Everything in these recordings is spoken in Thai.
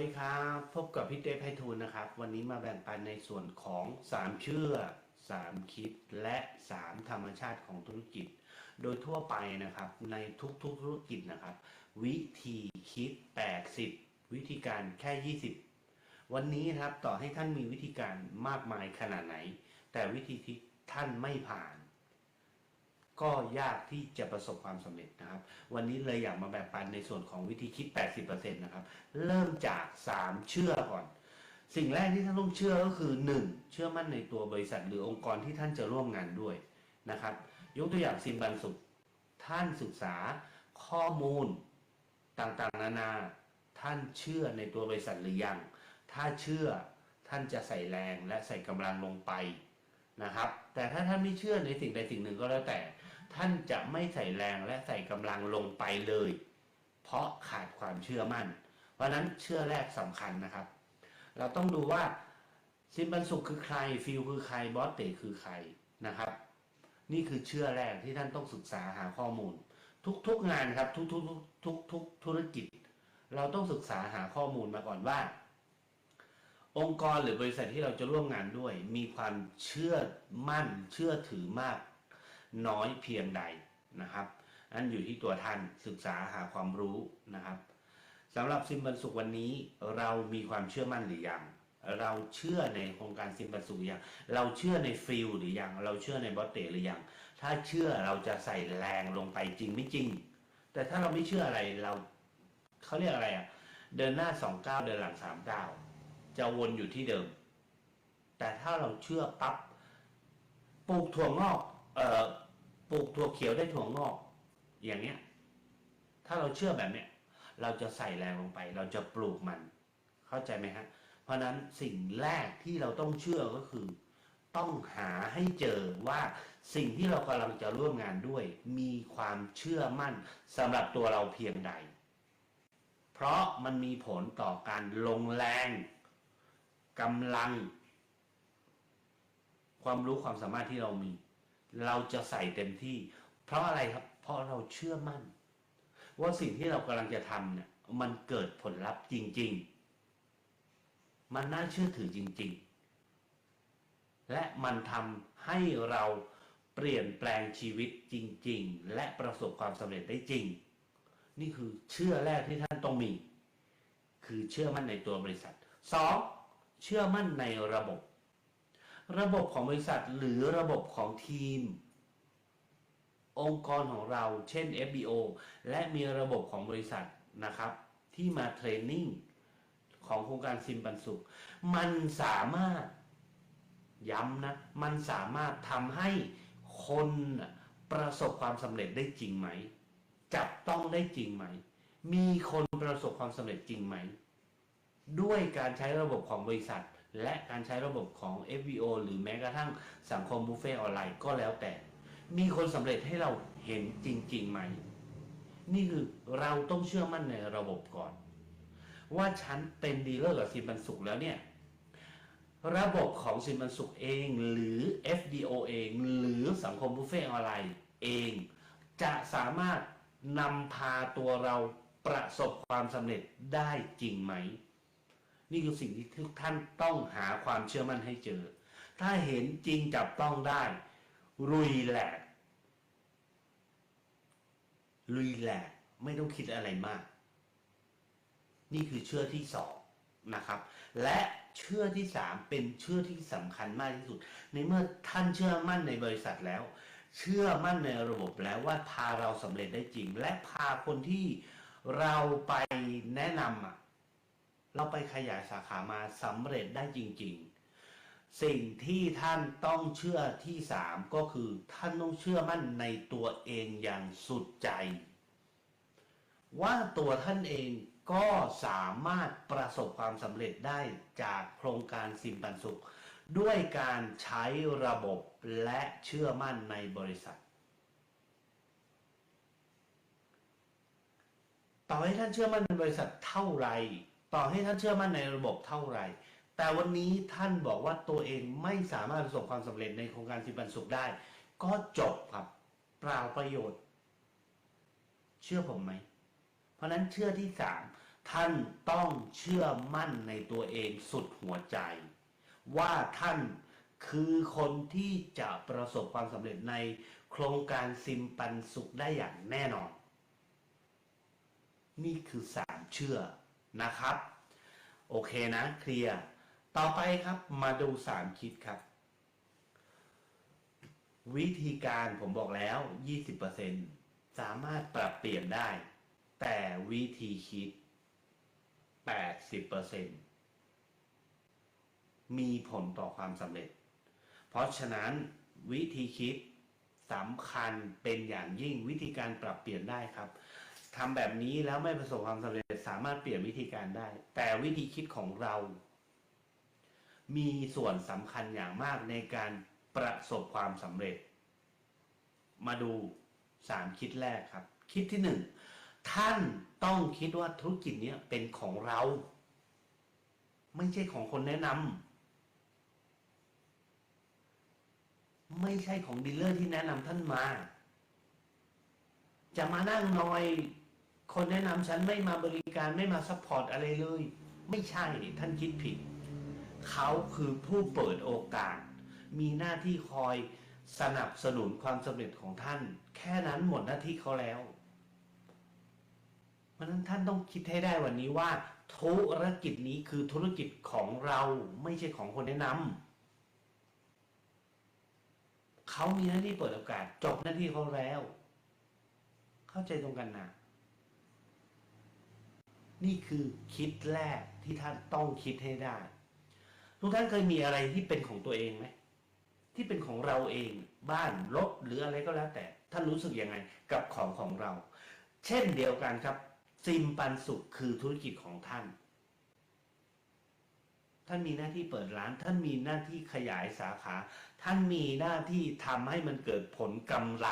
ดีครับพบกับพี่เต้ไพฑูรย์นะครับ วันนี้มาแบ่งปันในส่วนของ 3 เชื่อ 3 คิดและ 3 ธรรมชาติของธุรกิจ โดยทั่วไปนะครับในทุกๆธุรกิจนะครับ วิธีคิด 80 วิธีการแค่ 20 วันนี้นะครับต่อให้ท่านมีวิธีการมากมายขนาดไหน แต่วิธีที่ท่านไม่ผ่าน ก็ยากที่จะประสบความสำเร็จนะครับ วันนี้เลยอยากมาแบ่งปันในส่วนของวิธีคิด 80%นะครับ เริ่มจาก 3 เชื่อก่อน สิ่งแรกที่ท่านต้องเชื่อก็คือ 1. เชื่อมั่นในตัวบริษัทหรือองค์กรที่ท่านจะร่วมงานด้วยนะครับ ยกตัวอย่างซิมบันสุขท่านศึกษาข้อมูลต่างๆ นานา ท่านเชื่อในตัวบริษัทหรือยัง ถ้าเชื่อท่านจะใส่แรงและใส่กำลังลงไปนะครับ แต่ถ้าท่านไม่เชื่อในสิ่งใดสิ่งหนึ่งก็แล้วแต่ ท่านจะไม่ใส่แรงและใส่กำลังลงไปเลย เพราะขาดความเชื่อมั่น เพราะฉะนั้นเชื่อแรกสำคัญนะครับ เราต้องดูว่าซิมบันสุขคือใครฟิลคือใครบอสเตคือใครนะครับ นี่คือเชื่อแรกที่ท่านต้องศึกษาหาข้อมูล ทุกๆงานครับ ทุกๆทุกๆทุกๆธุรกิจ เราต้องศึกษาหาข้อมูลมาก่อนว่า องค์กรหรือบริษัทที่เราจะร่วมงานด้วย มีความเชื่อมั่นเชื่อถือมาก น้อยเพียงใดนะครับนั่นอยู่ที่ตัวท่านศึกษาหาความรู้นะครับสำหรับซิมบันสุขวันนี้เรามีความเชื่อมั่นหรือยังเราเชื่อในโครงการซิมบันสุขหรือยังเราเชื่อในฟิลหรือยังเราเชื่อในบอสเตหรือยังถ้าเชื่อเราจะใส่แรงลงไปจริงไม่จริง แต่ถ้าเราไม่เชื่ออะไรเราเขาเรียกอะไรอะเดินหน้าสองก้าวเดินหลังสามก้าวจะวนอยู่ที่เดิม แต่ถ้าเราเชื่อปั๊บปลูกถั่วงอกเอ่อ ปลูกถั่วเขียวได้ถั่วงอก อย่างเนี้ย ถ้าเราเชื่อแบบเนี้ย เราจะใส่แรงลงไป เราจะปลูกมัน เข้าใจไหมฮะ เพราะฉะนั้นสิ่งแรกที่เราต้องเชื่อก็คือ ต้องหาให้เจอว่าสิ่งที่เรากำลังจะร่วมงานด้วย มีความเชื่อมั่นสำหรับตัวเราเพียงใด เพราะมันมีผลต่อการลงแรงกำลัง ความรู้ความสามารถที่เรามี เราจะใส่เต็มที่ เพราะอะไรครับ เพราะเราเชื่อมั่น ว่าสิ่งที่เรากำลังจะทำเนี่ยมันเกิดผลลัพธ์จริง ๆ มันน่าเชื่อถือจริง ๆ และมันทำให้เราเปลี่ยนแปลงชีวิตจริง ๆ และประสบความสำเร็จได้จริง นี่คือเชื่อแรกที่ท่านต้องมี คือเชื่อมั่นในตัวบริษัทสองเชื่อมั่นในระบบ ระบบของบริษัทหรือระบบของทีม องค์กรของเราเช่น FBO และมีระบบของบริษัทนะครับ ที่มาเทรนนิ่งของโครงการซิมปันสุข มันสามารถย้ำนะ มันสามารถทำให้คนประสบความสำเร็จได้จริงไหม จับต้องได้จริงไหม มีคนประสบความสำเร็จจริงไหม ด้วยการใช้ระบบของบริษัท และการใช้ระบบของ FBO หรือแม้กระทั่งสังคมบุฟเฟ่ออนไลน์ก็แล้วแต่ มีคนสำเร็จให้เราเห็นจริงๆไหม นี่คือเราต้องเชื่อมั่นในระบบก่อน ว่าฉันเป็นดีลเลอร์กับซิมบันสุขแล้วเนี่ย ระบบของซิมบันสุขเองหรือ FDO เอง หรือสังคมบุฟเฟ่ออนไลน์เอง จะสามารถนำพาตัวเราประสบความสำเร็จได้จริงไหม นี่คือสิ่งที่ทุกท่านต้องหาความเชื่อมั่นให้เจอ ถ้าเห็นจริงจับต้องได้รุยแหลกลุยแหลกไม่ต้องคิดอะไรมาก นี่คือเชื่อที่สองนะครับ และเชื่อที่สามเป็นเชื่อที่สำคัญมากที่สุด ในเมื่อท่านเชื่อมั่นในบริษัทแล้ว เชื่อมั่นในระบบแล้วว่าพาเราสำเร็จได้จริง และพาคนที่เราไปแนะนำ เราไปขยายสาขามาสำเร็จได้จริง ๆ สิ่งที่ท่านต้องเชื่อที่สามก็คือ ท่านต้องเชื่อมั่นในตัวเองอย่างสุดใจ ว่าตัวท่านเองก็สามารถประสบความสำเร็จได้จากโครงการสิมปันสุข ด้วยการใช้ระบบและเชื่อมั่นในบริษัทต่อให้ท่านเชื่อมั่นในบริษัทเท่าไหร ต่อให้ท่านเชื่อมั่นในระบบเท่าไหรแต่วันนี้ท่านบอกว่าตัวเองไม่สามารถประสบความสำเร็จในโครงการสิปันสุขได้ ก็จบครับเปล่าประโยชน์ เชื่อผมไหม เพราะฉะนั้นเชื่อที่สามท่านต้องเชื่อมั่นในตัวเองสุดหัวใจ ว่าท่านคือคนที่จะประสบความสำเร็จในโครงการซิมปันสุขได้อย่างแน่นอน นี่คือสามเชื่อ นะครับ โอเคนะเคลียร์ต่อไปครับมาดูสามคิดครับ วิธีการผมบอกแล้ว 20%สามารถปรับเปลี่ยนได้ แต่วิธีคิด 80%มีผลต่อความสำเร็จ เพราะฉะนั้นวิธีคิดสำคัญเป็นอย่างยิ่งวิธีการปรับเปลี่ยนได้ครับ ทำแบบนี้แล้วไม่ประสบความสำเร็จสามารถเปลี่ยนวิธีการได้ แต่วิธีคิดของเรา มีส่วนสำคัญอย่างมากในการประสบความสำเร็จ มาดูสามคิดแรกครับ คิดที่หนึ่งท่านต้องคิดว่าธุรกิจนี้เป็นของเรา ไม่ใช่ของคนแนะนำไม่ใช่ของดีลเลอร์ที่แนะนำท่านมา จะมานั่งนอย คนแนะนำฉันไม่มาบริการไม่มาซัพพอร์ตอะไรเลย ไม่ใช่ท่านคิดผิด เขาคือผู้เปิดโอกาส มีหน้าที่คอยสนับสนุนความสำเร็จของท่าน แค่นั้นหมดหน้าที่เขาแล้วเพราะฉะนั้นท่านต้องคิดให้ได้วันนี้ว่า ธุรกิจนี้คือธุรกิจของเราไม่ใช่ของคนแนะนำเขามีหน้าที่เปิดโอกาสจบหน้าที่เขาแล้ว เข้าใจตรงกันนะ นี่คือคิดแรกที่ท่านต้องคิดให้ได้ ทุกท่านเคยมีอะไรที่เป็นของตัวเองไหมที่เป็นของเราเองบ้านรถหรืออะไรก็แล้วแต่ ท่านรู้สึกยังไงกับของของเรา เช่นเดียวกันครับ ซิมปันสุขคือธุรกิจของท่าน ท่านมีหน้าที่เปิดร้าน ท่านมีหน้าที่ขยายสาขา ท่านมีหน้าที่ทำให้มันเกิดผลกำไร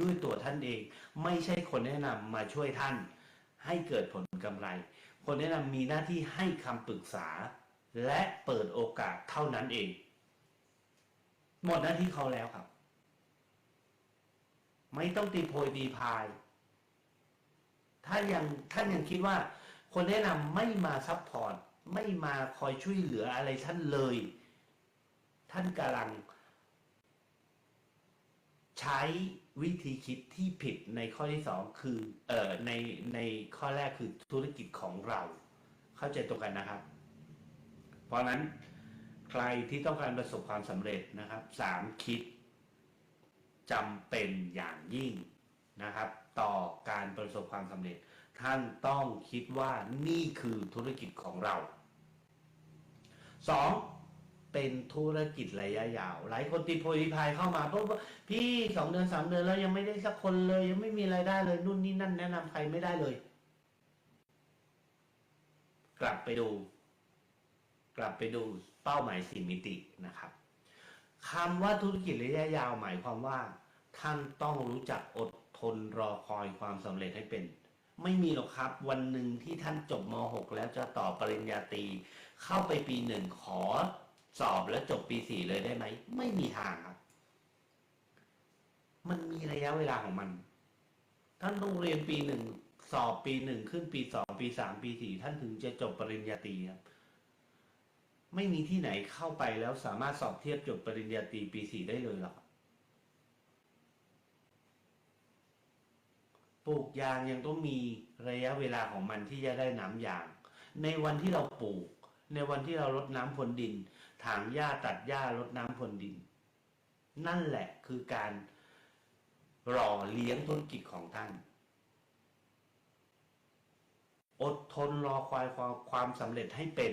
ด้วยตัวท่านเอง ไม่ใช่คนแนะนำมาช่วยท่าน ให้เกิดผลกำไร คนแนะนำมีหน้าที่ให้คำปรึกษา และเปิดโอกาสเท่านั้นเอง หมดหน้าที่เขาแล้วครับ ไม่ต้องตีโพยตีพาย ถ้ายังท่านยังคิดว่า คนแนะนำไม่มาซัพพอร์ตไม่มาคอยช่วยเหลืออะไรท่านเลย ท่านกำลัง ใช้ วิธีคิดที่ผิดในข้อที่สองคือเอ่อในในข้อแรกคือธุรกิจของเรา เข้าใจตรงกันนะครับ เพราะฉะนั้นใครที่ต้องการประสบความสำเร็จนะครับสามคิดจำเป็นอย่างยิ่งนะครับ ต่อการประสบความสำเร็จ ท่านต้องคิดว่านี่คือธุรกิจของเราสอง เป็นธุรกิจระยะยาว หลายคนติดโพลิพายเข้ามาเพราะว่าพี่สองเดือนสามเดือนแล้วยังไม่ได้สักคนเลย ยังไม่มีรายได้เลยนู่นนี่นั่นแนะนำใครไม่ได้เลย กลับไปดู กลับไปดูเป้าหมายสี่มิตินะครับคำว่าธุรกิจระยะยาวหมายความว่า ท่านต้องรู้จักอดทนรอคอยความสำเร็จให้เป็น ไม่มีหรอกครับ วันหนึ่งที่ท่านจบม .6 แล้วจะต่อปริญญาตรีเข้าไปปีหนึ่งขอ สอบแล้วจบปีสี่เลยได้ไหม ไม่มีทางครับ มันมีระยะเวลาของมัน ท่านต้องเรียนปีหนึ่งสอบปีหนึ่งขึ้นปีสองปีสามปีสี่ท่านถึงจะจบปริญญาตรีครับ ไม่มีที่ไหนเข้าไปแล้วสามารถสอบเทียบจบปริญญาตรีปีสี่ได้เลยหรอกปลูกยางยังต้องมีระยะเวลาของมันที่จะได้น้ำยาง ในวันที่เราปลูก ในวันที่เรารดน้ำพรวนดิน ถางหญ้าตัดหญ้ารดน้ำพรวนดิน นั่นแหละคือการรอเลี้ยงธุรกิจของท่าน อดทนรอควายความความสำเร็จให้เป็น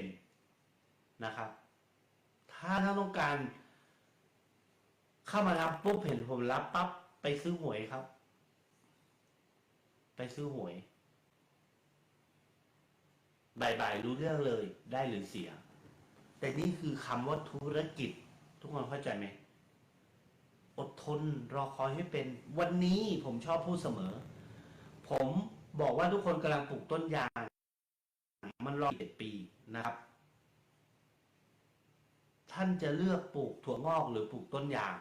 นะครับ ถ้าท่านต้องการ เข้ามารับปุ๊บเห็นผมรับปั๊บไปซื้อหวยครับ ไปซื้อหวย บ่ายๆรู้เรื่องเลยได้หรือเสีย แต่นี่คือคำว่าธุรกิจ ทุกคนเข้าใจไหมอดทนรอคอยให้เป็น วันนี้ผมชอบพูดเสมอ ผมบอกว่าทุกคนกำลังปลูกต้นยาง มันรอเจ็ดปีนะครับ ท่านจะเลือกปลูกถั่วงอกหรือปลูกต้นยาง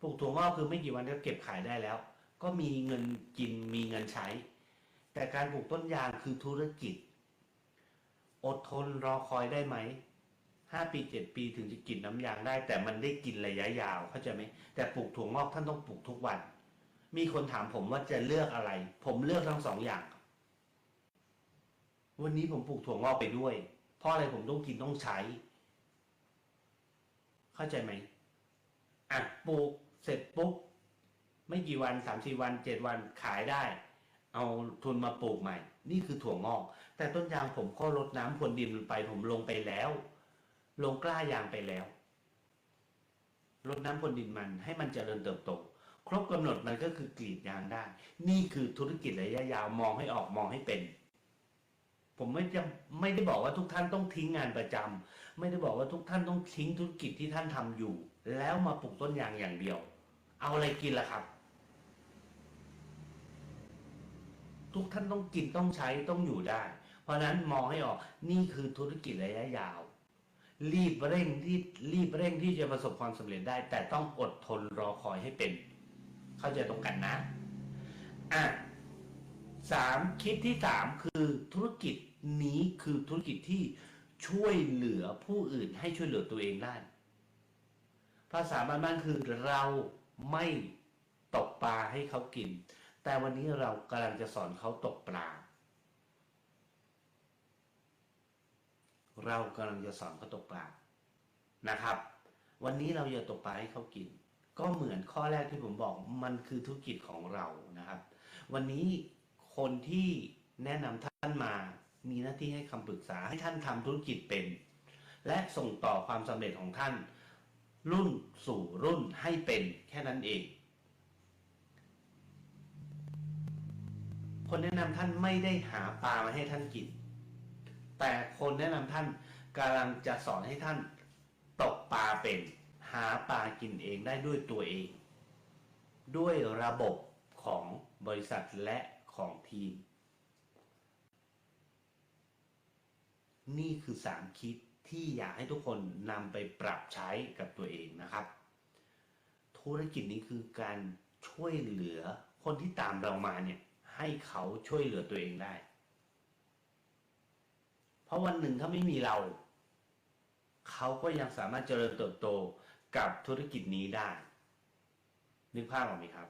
ปลูกถั่วงอกคือไม่กี่วันก็เก็บขายได้แล้ว ก็มีเงินกินมีเงินใช้ แต่การปลูกต้นยางคือธุรกิจ อดทนรอคอยได้ไหมห้าปีเจ็ดปีถึงจะกินน้ำยางได้ แต่มันได้กินระยะยาวเข้าใจไหมแต่ปลูกถั่วงอกท่านต้องปลูกทุกวัน มีคนถามผมว่าจะเลือกอะไร ผมเลือกทั้งสองอย่าง วันนี้ผมปลูกถั่วงอกไปด้วยเพราะอะไรผมต้องกินต้องใช้ เข้าใจไหมอะปลูกเสร็จปุ๊บไม่กี่วันสามสี่วันเจ็ดวันขายได้ เอาทุนมาปลูกใหม่ นี่คือถั่วงอก แต่ต้นยางผมก็รดน้ำพรวนดินลงไปผมลงไปแล้ว ลงกล้ายางไปแล้วรดน้ำพรวนดินมันให้มันเจริญเติบโต ครบกำหนดมันก็คือกรีดยางได้ นี่คือธุรกิจระยะยาวมองให้ออกมองให้เป็น ผมไม่จะไม่ได้บอกว่าทุกท่านต้องทิ้งงานประจำไม่ได้บอกว่าทุกท่านต้องทิ้งธุรกิจที่ท่านทำอยู่ แล้วมาปลูกต้นยางอย่างเดียว เอาอะไรกินล่ะครับ ทุกท่านต้องกินต้องใช้ต้องอยู่ได้ เพราะฉะนั้นมองให้ออกนี่คือธุรกิจระยะยาว รีบเร่งที่รีบเร่งที่จะประสบความสำเร็จได้ แต่ต้องอดทนรอคอยให้เป็น เข้าใจตรงกันนะอะสามคิดที่สามคือธุรกิจนี้คือธุรกิจที่ช่วยเหลือผู้อื่นให้ช่วยเหลือตัวเองได้ ภาษาบ้านๆคือเราไม่ตกปลาให้เขากิน แต่วันนี้เรากำลังจะสอนเขาตกปลา เรากำลังจะสอนเขาตกปลา นะครับ วันนี้เราอย่าตกปลาให้เขากิน ก็เหมือนข้อแรกที่ผมบอกมันคือธุรกิจของเรานะครับ วันนี้คนที่แนะนำท่านมา มีหน้าที่ให้คำปรึกษาให้ท่านทำธุรกิจเป็น และส่งต่อความสำเร็จของท่าน รุ่นสู่รุ่นให้เป็นแค่นั้นเอง คนแนะนำท่านไม่ได้หาปลามาให้ท่านกิน แต่คนแนะนำท่านกำลังจะสอนให้ท่านตกปลาเป็น หาปลากินเองได้ด้วยตัวเอง ด้วยระบบของบริษัทและของทีม นี่คือสามคิดที่อยากให้ทุกคนนำไปปรับใช้กับตัวเองนะครับ ธุรกิจนี้คือการช่วยเหลือคนที่ตามเรามาเนี่ย ให้เขาช่วยเหลือตัวเองได้ เพราะวันหนึ่งถ้าไม่มีเรา เขาก็ยังสามารถเจริญเติบโตกับธุรกิจนี้ได้ นึกภาพออกไหมครับ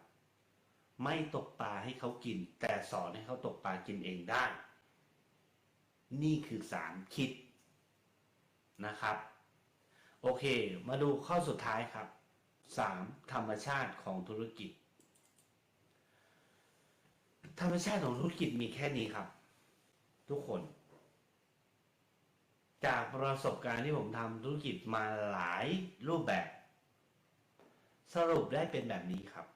ไม่ตกปลาให้เขากิน แต่สอนให้เขาตกปลากินเองได้ นี่คือสามคิดนะครับ โอเค มาดูข้อสุดท้ายครับสามธรรมชาติของธุรกิจ ธรรมชาติของธุรกิจมีแค่นี้ครับ ทุกคน จากประสบการณ์ที่ผมทำธุรกิจมาหลายรูปแบบ สรุปได้เป็นแบบนี้ครับ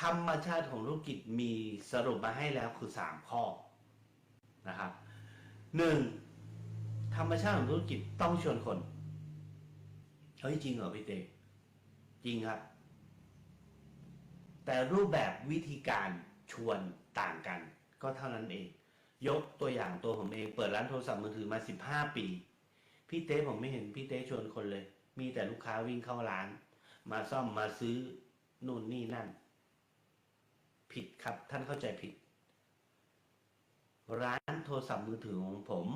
ธรรมชาติของธุรกิจมีสรุปมาให้แล้วคือสามข้อนะครับหนึ่งธรรมชาติของธุรกิจต้องชวนคนเฮ้ยจริงเหรอพี่เต้จริงครับ แต่รูปแบบวิธีการชวน ต่างกัน ก็เท่านั้นเอง ยกตัวอย่างตัวผมเองเปิดร้านโทรศัพท์มือถือมา15ปี พี่เต้ผมไม่เห็นพี่เต้ชวนคนเลย มีแต่ลูกค้าวิ่งเข้าร้าน มาซ่อมมาซื้อนู่นนี่นั่น ผิดครับ ท่านเข้าใจผิด ร้านโทรศัพท์มือถือของผม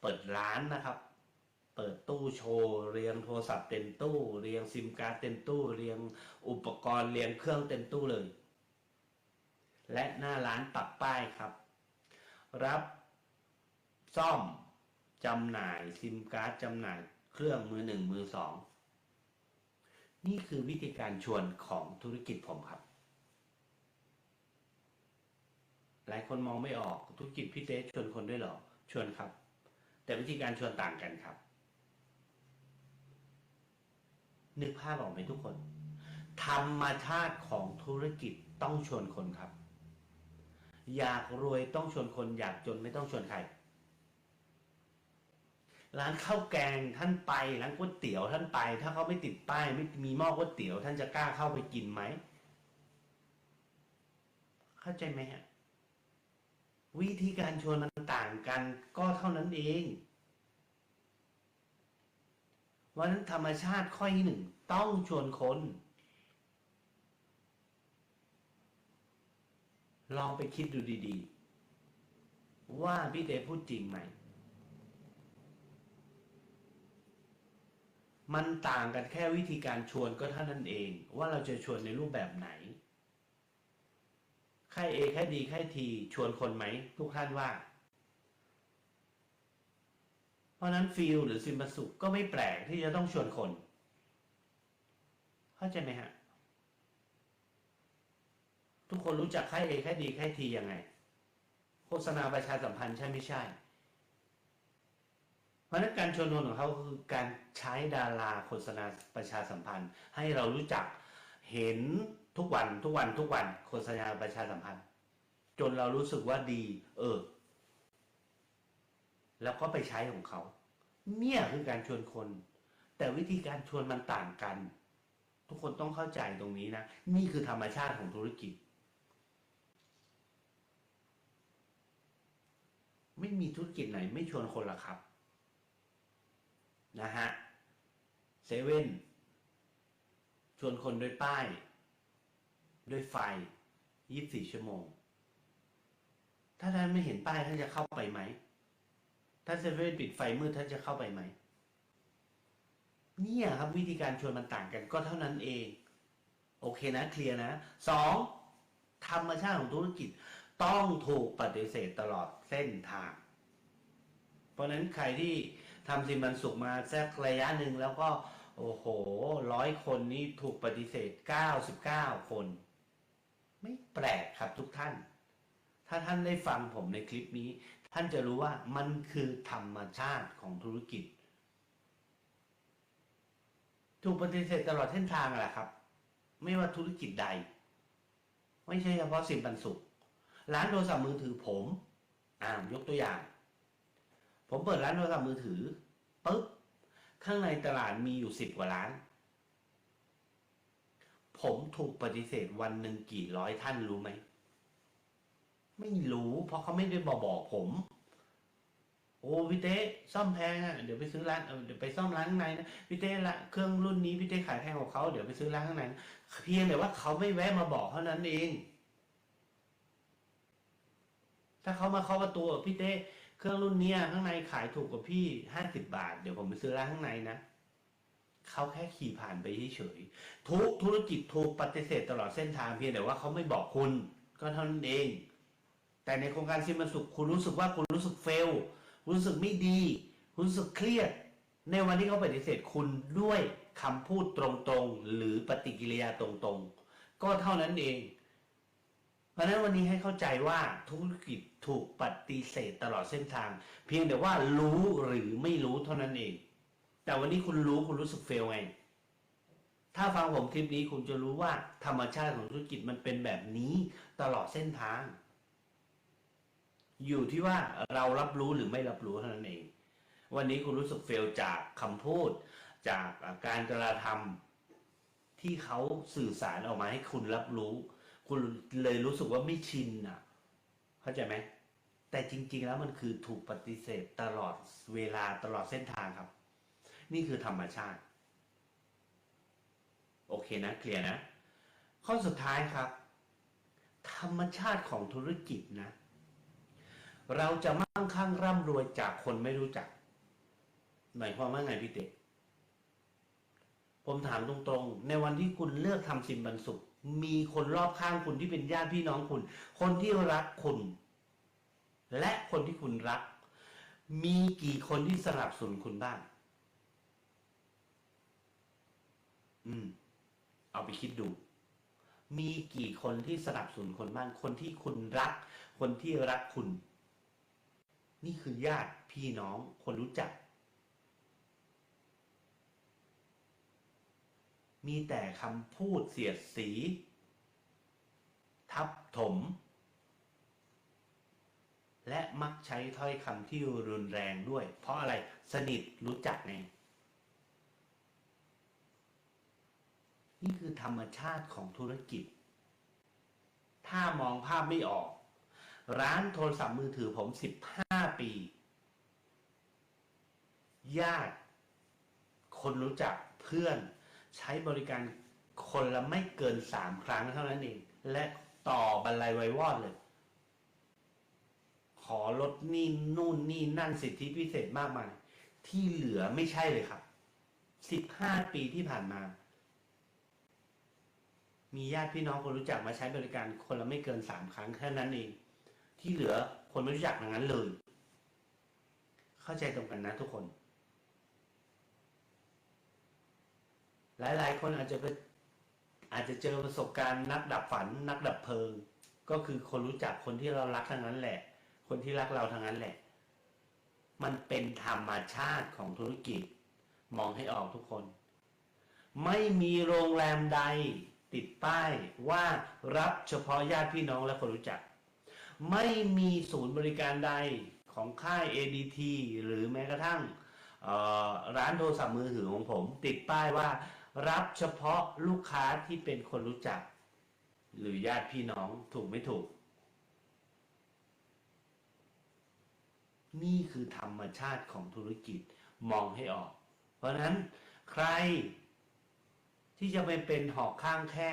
เปิดร้านนะครับ เปิดตู้โชว์เรียงโทรศัพท์เต็มตู้ เรียงซิมการ์ดเต็มตู้ เรียงอุปกรณ์เรียงเครื่องเต็มตู้เลย และหน้าร้านปักป้ายครับ รับซ่อมจำหน่ายซิมการ์ดจำหน่ายเครื่องมือหนึ่งมือสองนี่คือวิธีการชวนของธุรกิจผมครับ หลายคนมองไม่ออกธุรกิจพี่เต้ชวนคนด้วยหรอ ชวนครับ แต่วิธีการชวนต่างกันครับ นึกภาพออกไหมทุกคน ธรรมชาติของธุรกิจต้องชวนคนครับ อยากรวยต้องชวนคนอยากจนไม่ต้องชวนใคร ร้านข้าวแกงท่านไปร้านก๋วยเตี๋ยวท่านไป ถ้าเขาไม่ติดป้ายไม่มีหม้อก๋วยเตี๋ยว ท่านจะกล้าเข้าไปกินไหม เข้าใจไหมฮะ วิธีการชวนมันต่างกันก็เท่านั้นเองวันนั้นธรรมชาติข้อที่หนึ่งต้องชวนคน ลองไปคิดดูดีๆ ว่าพี่เต้พูดจริงไหม มันต่างกันแค่วิธีการชวนก็เท่านั้นเอง ว่าเราจะชวนในรูปแบบไหนใครเอใครดีใครทีชวนคนไหม ทุกท่านว่า เพราะนั้นฟิลหรือซิมบัสุก็ไม่แปลกที่จะต้องชวนคน เข้าใจไหมฮะ ทุกคนรู้จักใครเอใครดีใครทียังไง โฆษณาประชาสัมพันธ์ใช่ไม่ใช่ เพราะนั้นการชวนคนของเขาคือการใช้ดาราโฆษณาประชาสัมพันธ์ ให้เรารู้จักเห็นทุกวันทุกวันทุกวันโฆษณาประชาสัมพันธ์ จนเรารู้สึกว่าดี เออ แล้วก็ไปใช้ของเขา เนี่ยคือการชวนคน แต่วิธีการชวนมันต่างกัน ทุกคนต้องเข้าใจตรงนี้นะ นี่คือธรรมชาติของธุรกิจ ไม่มีธุรกิจไหนไม่ชวนคนละครับ นะฮะเซเว่นชวนคนด้วยป้าย ด้วยไฟ24ชั่วโมง ถ้าท่านไม่เห็นป้ายท่านจะเข้าไปไหม ถ้าเซเว่นปิดไฟมืดท่านจะเข้าไปไหม เนี่ยครับวิธีการชวนมันต่างกันก็เท่านั้นเอง โอเคนะเคลียร์นะสองธรรมชาติของธุรกิจ ต้องถูกปฏิเสธตลอดเส้นทาง เพราะนั้นใครที่ทำสินบันสุขมาสักระยะหนึ่งแล้วก็โอ้โหร้อยคนนี้ถูกปฏิเสธ 99 คน ไม่แปลกครับทุกท่าน ถ้าท่านได้ฟังผมในคลิปนี้ ท่านจะรู้ว่ามันคือธรรมชาติของธุรกิจ ถูกปฏิเสธตลอดเส้นทางแหละครับ ไม่ว่าธุรกิจใด ไม่ใช่เฉพาะสินปันสุข ร้านโทรศัพท์มือถือผมอ่ายกตัวอย่าง ผมเปิดร้านโทรศัพท์มือถือปุ๊บข้างในตลาดมีอยู่สิบกว่าร้าน ผมถูกปฏิเสธวันหนึ่งกี่ร้อยท่านรู้ไหม ไม่รู้เพราะเขาไม่ได้บอกบอกผม โอ้พี่เต้ซ่อมแพงอะเดี๋ยวไปซื้อร้านเดี๋ยวไปซ่อมร้านข้างในนะพี่เต้ละเครื่องรุ่นนี้พี่เต้ขายแพงกว่าเขาเดี๋ยวไปซื้อร้านข้างในเพียงแต่ว่าเขาไม่แวะมาบอกเท่านั้นเอง ถ้าเขามาเคาะประตูพี่เต้เครื่องรุ่นเนี้ยข้างในขายถูกกว่าพี่ห้าสิบบาท เดี๋ยวผมไปซื้อร้านข้างในนะเขาแค่ขี่ผ่านไปเฉยๆทุกธุรกิจถูกปฏิเสธตลอดเส้นทางเพียงแต่ว่าเขาไม่บอกคุณ ก็เท่านั้นเอง แต่ในโครงการซิมันสุขคุณรู้สึกว่าคุณรู้สึกเฟลรู้สึกไม่ดี รู้สึกเครียด ในวันที่เขาปฏิเสธคุณด้วยคำพูดตรงๆ หรือปฏิกิริยาตรงๆ ก็เท่านั้นเอง ราะฉะนั้นวันนี้ให้เข้าใจว่าธุรกิจถูกปฏิเสธตลอดเส้นทาง เพียงแต่ว่ารู้หรือไม่รู้เท่านั้นเอง แต่วันนี้คุณรู้คุณรู้สึกเฟลไงถ้าฟังผมคลิปนี้คุณจะรู้ว่าธรรมชาติของธุรกิจมันเป็นแบบนี้ตลอดเส้นทาง อยู่ที่ว่าเรารับรู้หรือไม่รับรู้เท่านั้นเอง วันนี้คุณรู้สึกเฟลจากคำพูด จากการกระทำที่เขาสื่อสารออกมาให้คุณรับรู้ คุณเลยรู้สึกว่าไม่ชินอะ เข้าใจไหม แต่จริง ๆ แล้วมันคือถูกปฏิเสธตลอดเวลาตลอดเส้นทางครับ นี่คือธรรมชาติ โอเคนะ เคลียร์นะ ข้อสุดท้ายครับ ธรรมชาติของธุรกิจนะ เราจะมั่งคั่งร่ำรวยจากคนไม่รู้จัก หมายความว่าไงพี่เต๋ผมถามตรงๆ ในวันที่คุณเลือกทำสินบรรสุข มีคนรอบข้างคุณที่เป็นญาติพี่น้องคุณ คนที่รักคุณ และคนที่คุณรัก มีกี่คนที่สนับสนุนคุณบ้าง อืม เอาไปคิดดู มีกี่คนที่สนับสนุนคนบ้าง คนที่คุณรัก คนที่รักคุณ นี่คือญาติพี่น้องคนรู้จัก มีแต่คำพูดเสียดสี ทับถม และมักใช้ถ้อยคำที่รุนแรงด้วย เพราะอะไรสนิทรู้จักไงนี่คือธรรมชาติของธุรกิจ ถ้ามองภาพไม่ออก ร้านโทรศัพท์มือถือผม15ปี ญาติ คนรู้จักเพื่อน ใช้บริการคนละไม่เกิน3ครั้งเท่านั้นเอง และต่อบันไลไวยวอดเลย ขอลดนี่นู่นนี่นั่นสิทธิพิเศษมากมาย ที่เหลือไม่ใช่เลยครับสิบห้าปีที่ผ่านมา มีญาติพี่น้องคนรู้จักมาใช้บริการคนละไม่เกินสามครั้งแค่นั้นเอง ที่เหลือคนไม่รู้จักทั้งนั้นเลย เข้าใจตรงกันนะทุกคน หลาย ๆ คนอาจจะไปอาจจะเจอประสบการณ์นักดับฝัน นักดับเพลิง ก็คือคนรู้จักคนที่เรารักทั้งนั้นแหละ คนที่รักเราทั้งนั้นแหละ มันเป็นธรรมชาติของธุรกิจ มองให้ออกทุกคน ไม่มีโรงแรมใดติดป้ายว่ารับเฉพาะญาติพี่น้องและคนรู้จัก ไม่มีศูนย์บริการใดของค่าย ADT หรือแม้กระทั่งร้านโทรศัพท์มือถือของผม ติดป้ายว่า รับเฉพาะลูกค้าที่เป็นคนรู้จัก หรือญาติพี่น้องถูกไม่ถูก นี่คือธรรมชาติของธุรกิจมองให้ออก เพราะนั้นใคร ที่จะไปเป็นหอกข้างแค่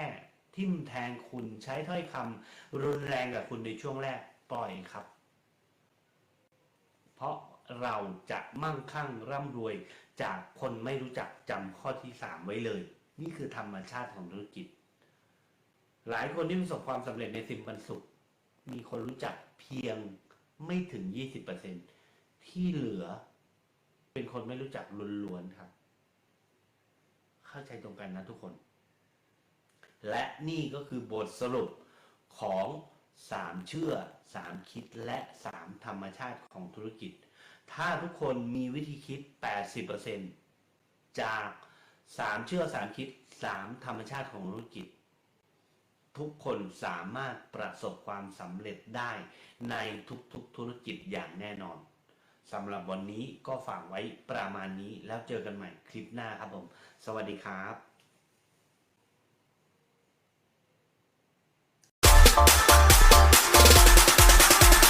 ทิ่มแทงคุณใช้ถ้อยคำรุนแรงกับคุณในช่วงแรกปล่อยครับ เพราะ เราจะมั่งคั่งร่ำรวยจากคนไม่รู้จักจำข้อที่สามไว้เลย นี่คือธรรมชาติของธุรกิจ หลายคนที่ประสบความสำเร็จในสิมปันสุข มีคนรู้จักเพียงไม่ถึง20%ที่เหลือ เป็นคนไม่รู้จักล้วนๆครับ เข้าใจตรงกันนะทุกคน และนี่ก็คือบทสรุปของสามเชื่อสามคิดและสามธรรมชาติของธุรกิจ ถ้าทุกคนมีวิธีคิด 80%จากสามเชื่อสามคิดสามธรรมชาติของธุรกิจ ทุกคนสามารถประสบความสำเร็จได้ในทุกๆธุรกิจอย่างแน่นอนสำหรับวันนี้ก็ฝากไว้ประมาณนี้แล้วเจอกันใหม่คลิปหน้าครับผม สวัสดีครับ